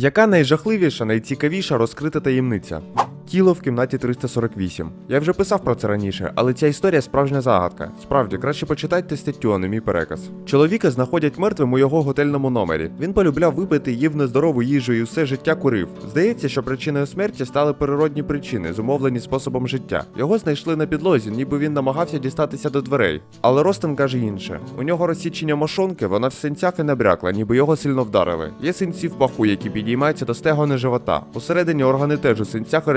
Яка найжахливіша, найцікавіша розкрита таємниця? Тіло в кімнаті 348. Я вже писав про це раніше, але ця історія справжня загадка. Справді, краще почитайте статтю, а не мій переказ. Чоловіка знаходять мертвим у його готельному номері. Він полюбляв випити, їв нездорову їжу і все життя курив. Здається, що причиною смерті стали природні причини, зумовлені способом життя. Його знайшли на підлозі, ніби він намагався дістатися до дверей. Але Ростен каже інше: у нього розсічення мошонки, вона в синцях і набрякла, ніби його сильно вдарили. Є синці в паху, які підіймаються до стегони живота. Усередині органи теж у синцях і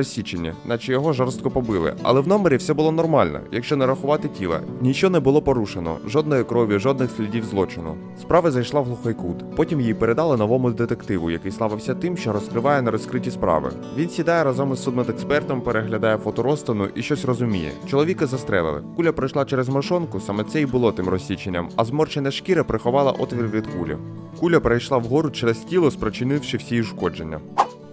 наче його жорстко побили. Але в номері все було нормально, якщо не рахувати тіла. Нічого не було порушено, жодної крові, жодних слідів злочину. Справа зайшла в глухий кут. Потім її передали новому детективу, який славився тим, що розкриває нерозкриті справи. Він сідає разом із судмедекспертом, переглядає фото Ростону і щось розуміє. Чоловіка застрелили. Куля пройшла через мошонку, саме це і було тим розсіченням, а зморчена шкіра приховала отвір від кулі. Куля перейшла вгору через тіло, спричинивши всі ушкодження.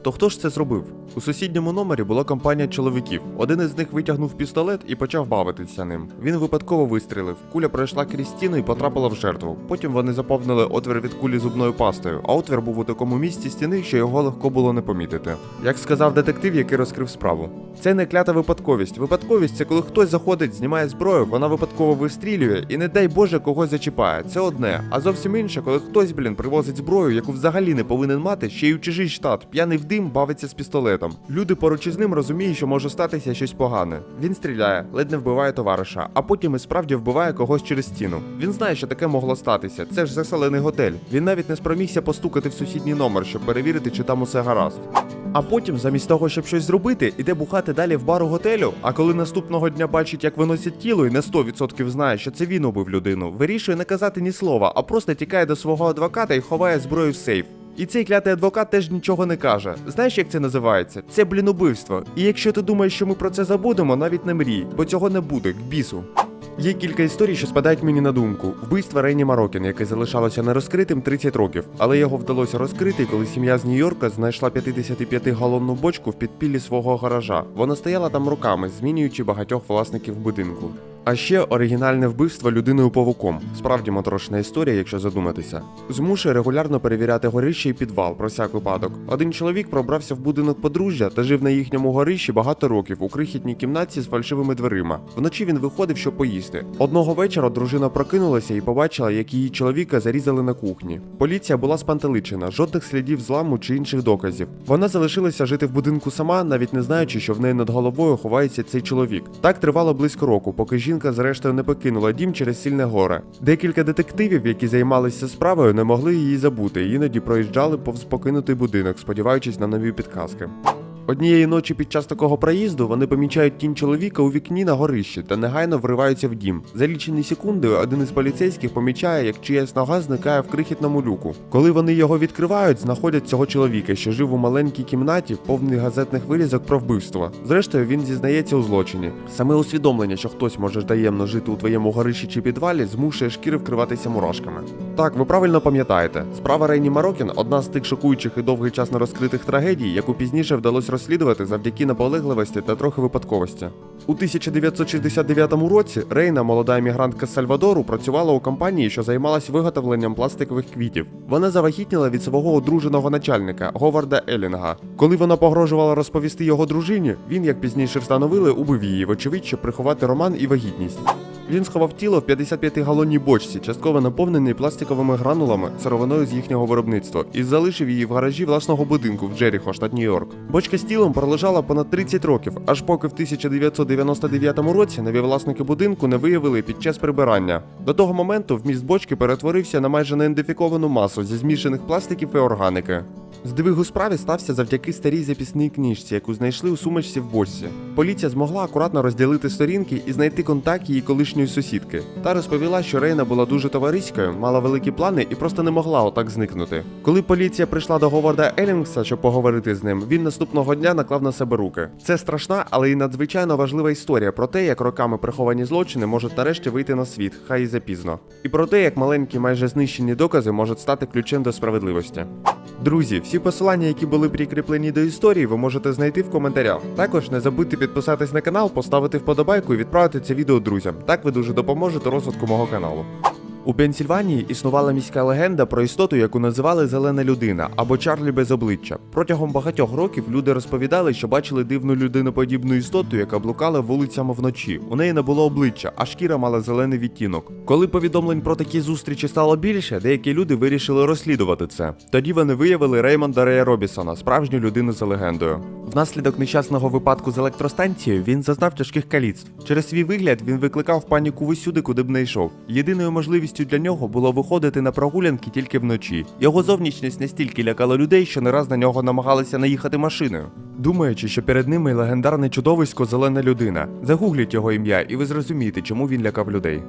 То хто ж це зробив? У сусідньому номері була компанія чоловіків. Один із них витягнув пістолет і почав бавитися ним. Він випадково вистрілив. Куля пройшла крізь стіну і потрапила в жертву. Потім вони заповнили отвір від кулі зубною пастою, а отвір був у такому місці стіни, що його легко було не помітити. Як сказав детектив, який розкрив справу. Це не клята випадковість. Випадковість це коли хтось заходить, знімає зброю, вона випадково вистрілює і не дай Боже когось зачіпає. Це одне. А зовсім інше, коли хтось, блін, привозить зброю, яку взагалі не повинен мати, ще й у чужий штат, п'яний в дим бавиться з пістолетом. Люди поруч із ним розуміють, що може статися щось погане. Він стріляє, ледь не вбиває товариша, а потім і справді вбиває когось через стіну. Він знає, що таке могло статися. Це ж заселений готель. Він навіть не спромігся постукати в сусідній номер, щоб перевірити, чи там усе гаразд. А потім, замість того, щоб щось зробити, іде бухати далі в бару готелю. А коли наступного дня бачить, як виносять тіло, і на 100% знає, що це він убив людину, вирішує не казати ні слова, а просто тікає до свого адвоката і ховає зброю в сейф. І цей клятий адвокат теж нічого не каже. Знаєш, як це називається? Це блін убивство. І якщо ти думаєш, що ми про це забудемо, навіть не мрій, бо цього не буде, к бісу. Є кілька історій, що спадають мені на думку. Вбивство Рейні Марокін, яке залишалося нерозкритим 30 років, але його вдалося розкрити, коли сім'я з Нью-Йорка знайшла 55-галонну бочку в підпіллі свого гаража. Вона стояла там роками, змінюючи багатьох власників будинку. А ще оригінальне вбивство людиною павуком. Справді моторошна історія, якщо задуматися. Змушує регулярно перевіряти горище і підвал про всяк випадок. Один чоловік пробрався в будинок подружжя та жив на їхньому горищі багато років у крихітній кімнаті з фальшивими дверима. Вночі він виходив, щоб поїсти. Одного вечора дружина прокинулася і побачила, як її чоловіка зарізали на кухні. Поліція була спантеличена, жодних слідів зламу чи інших доказів. Вона залишилася жити в будинку сама, навіть не знаючи, що в неї над головою ховається цей чоловік. Так тривало близько року, поки жінка зрештою не покинула дім через сильне горе. Декілька детективів, які займалися справою, не могли її забути, іноді проїжджали повз покинутий будинок, сподіваючись на нові підказки. Однієї ночі під час такого проїзду вони помічають тінь чоловіка у вікні на горищі та негайно вриваються в дім. За лічені секунди один із поліцейських помічає, як чиясь нога зникає в крихітному люку. Коли вони його відкривають, знаходять цього чоловіка, що жив у маленькій кімнаті, повний газетних вирізок про вбивство. Зрештою, він зізнається у злочині. Саме усвідомлення, що хтось може таємно жити у твоєму горищі чи підвалі, змушує шкіри вкриватися мурашками. Так, ви правильно пам'ятаєте, справа Рейні Марокін одна з тих шокуючих і довгий час нерозкритих трагедій, яку пізніше вдалося розслідувати завдяки наполегливості та трохи випадковості. У 1969 році Рейна, молода емігрантка з Сальвадору, працювала у компанії, що займалась виготовленням пластикових квітів. Вона завагітніла від свого одруженого начальника Говарда Елінга. Коли вона погрожувала розповісти його дружині, він, як пізніше встановили, убив її, вочевидь, щоб приховати роман і вагітність. Він сховав тіло в 55-галонній бочці, частково наповненій пластиковими гранулами сировиною з їхнього виробництва, і залишив її в гаражі власного будинку в Джеріхо, штат Нью-Йорк. Бочка з тілом пролежала понад 30 років, аж поки в 1999 році нові власники будинку не виявили під час прибирання. До того моменту вміст бочки перетворився на майже неідентифіковану масу зі змішаних пластиків і органіки. Здвиг у справі стався завдяки старій записній книжці, яку знайшли у сумочці в бочці. Поліція змогла акуратно розділити сторінки і знайти контакт її колишньої сусідки. Та розповіла, що Рейна була дуже товариською, мала великі плани і просто не могла отак зникнути. Коли поліція прийшла до Говарда Елінгса, щоб поговорити з ним, він наступного дня наклав на себе руки. Це страшна, але й надзвичайно важлива історія про те, як роками приховані злочини можуть нарешті вийти на світ, хай і запізно. І про те, як маленькі, майже знищені докази можуть стати ключем до справедливості. Друзі, всі посилання, які були прикріплені до історії, ви можете знайти в коментарях. Також не забудьте підписатись на канал, поставити вподобайку і відправити це відео друзям. Так ви дуже допоможете розвитку мого каналу. У Пенсільванії існувала міська легенда про істоту, яку називали Зелена людина або Чарлі без обличчя. Протягом багатьох років люди розповідали, що бачили дивну людиноподібну істоту, яка блукала вулицями вночі. У неї не було обличчя, а шкіра мала зелений відтінок. Коли повідомлень про такі зустрічі стало більше, деякі люди вирішили розслідувати це. Тоді вони виявили Реймонда Рея Робісона, справжню людину за легендою. Внаслідок нещасного випадку з електростанцією він зазнав тяжких каліцтв. Через свій вигляд він викликав паніку усюди, куди б не йшов. Єдиною можливістю для нього було виходити на прогулянки тільки вночі. Його зовнішність настільки лякала людей, що не раз на нього намагалися наїхати машиною. Думаючи, що перед ними легендарне чудовисько зелена людина. Загугліть його ім'я, і ви зрозумієте, чому він лякав людей.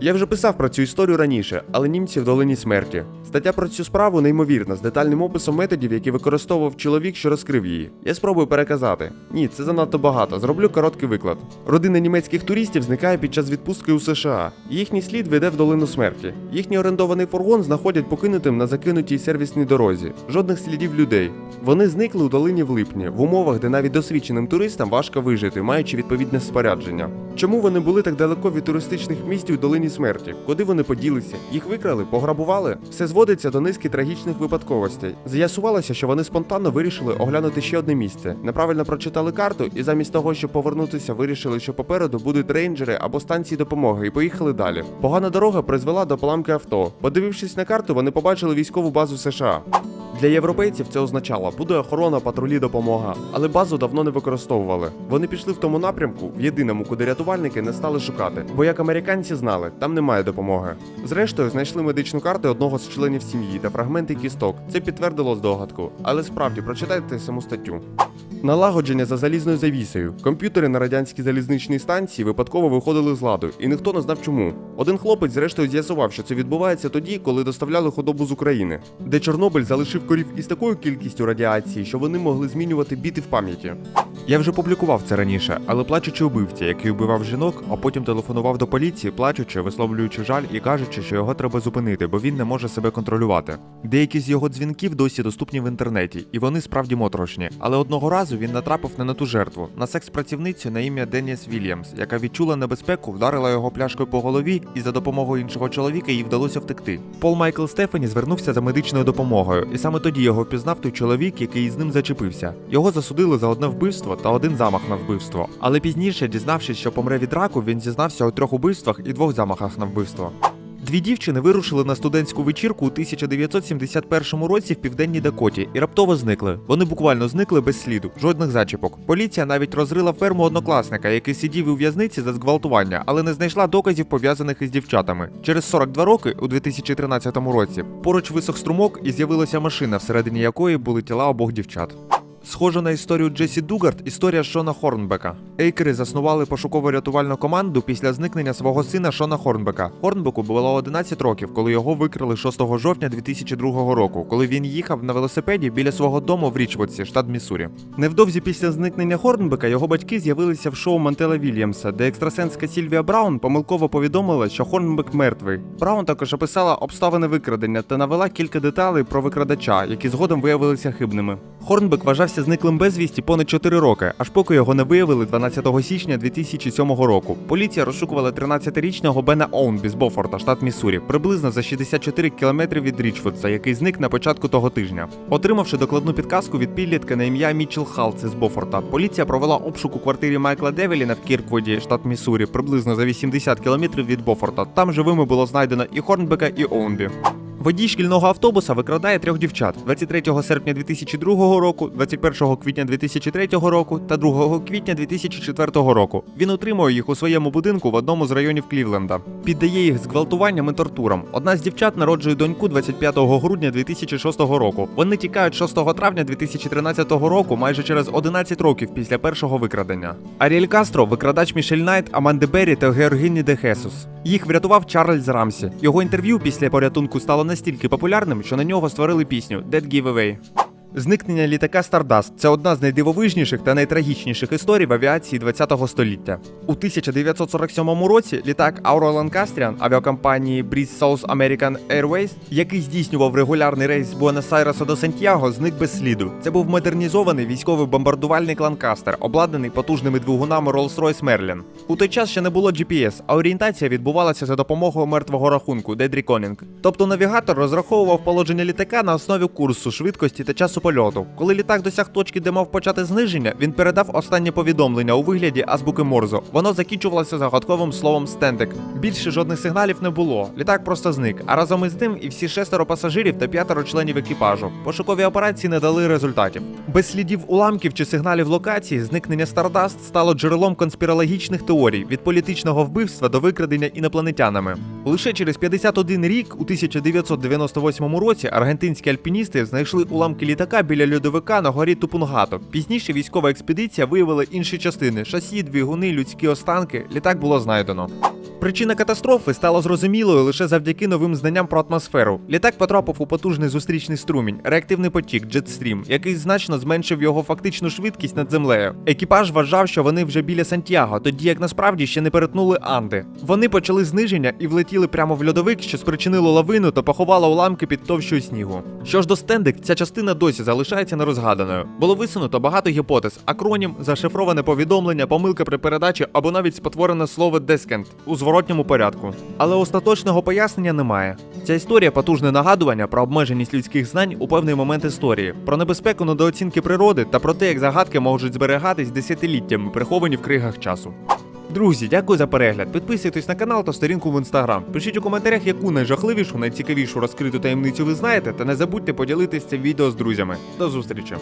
Я вже писав про цю історію раніше, але німці в долині смерті. Стаття про цю справу неймовірна, з детальним описом методів, які використовував чоловік, що розкрив її. Я спробую переказати. Ні, це занадто багато. Зроблю короткий виклад. Родина німецьких туристів зникає під час відпустки у США. Їхній слід веде в долину смерті. Їхній орендований фургон знаходять покинутим на закинутій сервісній дорозі. Жодних слідів людей. Вони зникли у долині в липні, в умовах, де навіть досвідченим туристам важко вижити, маючи відповідне спорядження. Чому вони були так далеко від туристичних місць у долині смерті? Куди вони поділися? Їх викрали, пограбували? Все зводиться до низки трагічних випадковостей. З'ясувалося, що вони спонтанно вирішили оглянути ще одне місце. Неправильно прочитали карту, і замість того, щоб повернутися, вирішили, що попереду будуть рейнджери або станції допомоги, і поїхали далі. Погана дорога призвела до поламки авто. Подивившись на карту, вони побачили військову базу США. Для європейців це означало, буде охорона, патрулі, допомога. Але базу давно не використовували. Вони пішли в тому напрямку, в єдиному, куди рятувальники не стали шукати. Бо як американці знали, там немає допомоги. Зрештою, знайшли медичну карту одного з членів сім'ї та фрагменти кісток. Це підтвердило здогадку. Але справді прочитайте саму статтю. Налагодження за залізною завісою. Комп'ютери на радянській залізничній станції випадково виходили з ладу, і ніхто не знав чому. Один хлопець, зрештою, з'ясував, що це відбувається тоді, коли доставляли худобу з України, де Чорнобиль залишив корів із такою кількістю радіації, що вони могли змінювати біти в пам'яті. Я вже публікував це раніше, але плачучи убивця, який вбивав жінок, а потім телефонував до поліції, плачучи, висловлюючи жаль і кажучи, що його треба зупинити, бо він не може себе контролювати. Деякі з його дзвінків досі доступні в інтернеті, і вони справді моторошні. Але одного разу він натрапив не на ту жертву, на секс-працівницю на ім'я Деніс Вільямс, яка відчула небезпеку, вдарила його пляшкою по голові, і за допомогою іншого чоловіка їй вдалося втекти. Пол Майкл Стефані звернувся за медичною допомогою, і саме тоді його впізнав той чоловік, який із ним зачепився. Його засудили за одне вбивство та один замах на вбивство. Але пізніше, дізнавшись, що помре від раку, він зізнався у трьох убивствах і двох замахах на вбивство. Дві дівчини вирушили на студентську вечірку у 1971 році в південній Дакоті і раптово зникли. Вони буквально зникли без сліду, жодних зачіпок. Поліція навіть розрила ферму однокласника, який сидів у в'язниці за зґвалтування, але не знайшла доказів пов'язаних із дівчатами. Через 42 роки, у 2013 році, поруч висох струмок і з'явилася машина, всередині якої були тіла обох дівчат. Схожа на історію Джесі Дугард, історія Шона Хорнбека. Ейкери заснували пошуково-рятувальну команду після зникнення свого сина Шона Хорнбека. Хорнбеку було 11 років, коли його викрили 6 жовтня 2002 року, коли він їхав на велосипеді біля свого дому в Річвудсі, штат Міссурі. Невдовзі після зникнення Хорнбека його батьки з'явилися в шоу Мантела Вільямса, де екстрасенска Сільвія Браун помилково повідомила, що Хорнбек мертвий. Браун також описала обставини викрадення та навела кілька деталей про викрадача, які згодом виявилися хибними. Хорнбек вважався зниклим безвісті понад 4 роки, аж поки його не виявили 12 січня 2007 року. Поліція розшукувала 13-річного Бена Оунбі з Бофорта, штат Міссурі, приблизно за 64 кілометри від Річвудса, який зник на початку того тижня. Отримавши докладну підказку від підлітка на ім'я Мічел Халце з Бофорта, поліція провела обшук у квартирі Майкла Девеліна в Кірквуді, штат Міссурі, приблизно за 80 кілометрів від Бофорта. Там живими було знайдено і Хорнбека, і Оунбі. Водій шкільного автобуса викрадає трьох дівчат 23 серпня 2002 року, 21 квітня 2003 року та 2 квітня 2004 року. Він утримує їх у своєму будинку в одному з районів Клівленда. Піддає їх зґвалтуванням і тортурам. Одна з дівчат народжує доньку 25 грудня 2006 року. Вони тікають 6 травня 2013 року, майже через 11 років після першого викрадення. Аріель Кастро, викрадач Мішель Найт, Аманди Беррі та Георгіні де Хесус. Їх врятував Чарльз Рамсі. Його інтерв'ю після порятунку стало настільки популярним, що на нього створили пісню Dead Giveaway. Зникнення літака Stardust – це одна з найдивовижніших та найтрагічніших історій в авіації ХХ століття. У 1947 році літак Auro Lancastrian авіакомпанії Breeze South American Airways, який здійснював регулярний рейс з Буенос-Айреса до Сантьяго, зник без сліду. Це був модернізований військовий бомбардувальник Lancaster, обладнаний потужними двигунами Rolls-Royce Merlin. У той час ще не було GPS, а орієнтація відбувалася за допомогою мертвого рахунку Dead Reckoning. Тобто навігатор розраховував положення літака на основі курсу, швидкості та часу польоту. Коли літак досяг точки, де мав почати зниження, він передав останнє повідомлення у вигляді азбуки Морзо. Воно закінчувалося загадковим словом стендек. Більше жодних сигналів не було. Літак просто зник. А разом із тим і всі шестеро пасажирів та п'ятеро членів екіпажу. Пошукові операції не дали результатів. Без слідів уламків чи сигналів локації зникнення Stardust стало джерелом конспірологічних теорій від політичного вбивства до викрадення інопланетянами. Лише через 51 рік, у 1998 році, аргентинські альпіністи знайшли уламки літака біля льодовика на горі Тупунгато. Пізніше військова експедиція виявила інші частини: шасі, двигуни, людські останки. Літак було знайдено. Причина катастрофи стала зрозумілою лише завдяки новим знанням про атмосферу. Літак потрапив у потужний зустрічний струмінь, реактивний потік, джетстрім, який значно зменшив його фактичну швидкість над землею. Екіпаж вважав, що вони вже біля Сантьяго, тоді як насправді ще не перетнули Анди. Вони почали зниження і влетіли прямо в льодовик, що спричинило лавину та поховало уламки під товщою снігу. Що ж до стендик, ця частина досі залишається нерозгаданою. Було висунуто багато гіпотез: акронім, зашифроване повідомлення, помилка при передачі або навіть спотворене слово дескент зворотньому порядку. Але остаточного пояснення немає. Ця історія потужне нагадування про обмеженість людських знань у певний момент історії, про небезпеку недооцінки природи та про те, як загадки можуть зберігатись десятиліттями, приховані в кригах часу. Друзі, дякую за перегляд. Підписуйтесь на канал та сторінку в інстаграм. Пишіть у коментарях, яку найжахливішу, найцікавішу розкриту таємницю ви знаєте, та не забудьте поділитися цим відео з друзями. До зустрічі!